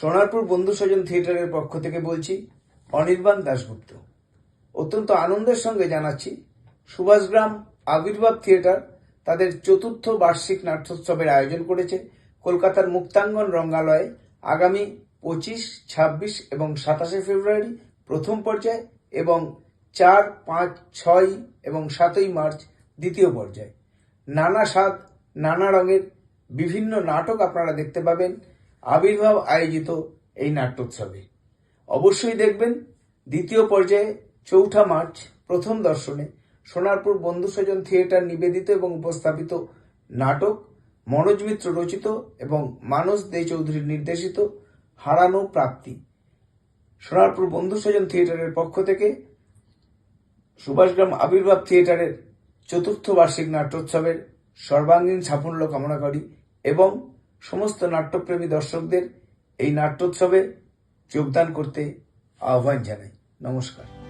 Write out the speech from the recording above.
সোনারপুর বন্ধু স্বজন থিয়েটারের পক্ষ থেকে বলছি, অনির্বাণ দাশগুপ্ত। অত্যন্ত আনন্দের সঙ্গে জানাচ্ছি, সুভাষগ্রাম আবির্ভাব থিয়েটার তাদের চতুর্থ বার্ষিক নাট্যোৎসবের আয়োজন করেছে। কলকাতার মুক্তাঙ্গন রঙ্গালয়ে আগামী পঁচিশ, ছাব্বিশ এবং সাতাশে ফেব্রুয়ারি প্রথম পর্যায়ে এবং চার, পাঁচ, ছয় এবং সাতই মার্চ দ্বিতীয় পর্যায়ে। নানা স্বাদ, নানা রঙের বিভিন্ন নাটক আপনারা দেখতে পাবেন। আবির্ভাব আয়োজিত এই নাট্যোৎসবে। অবশ্যই দেখবেন, দ্বিতীয় পর্যায়ে চৌঠা মার্চ প্রথম দর্শনে সোনারপুর বন্ধু স্বজন থিয়েটার নিবেদিত এবং উপস্থাপিত নাটক মনোজ মিত্র রচিত এবং মানস দে চৌধুরীর নির্দেশিত হারানো প্রাপ্তি। সোনারপুর বন্ধু স্বজন থিয়েটারের পক্ষ থেকে সুভাষগ্রাম আবির্ভাব থিয়েটারের চতুর্থ বার্ষিক নাট্যোৎসবের সর্বাঙ্গীন সাফল্য কামনা করি এবং সমস্ত নাট্যপ্রেমী দর্শকদের এই নাট্যোৎসবে যোগদান করতে আহ্বান জানাই। নমস্কার।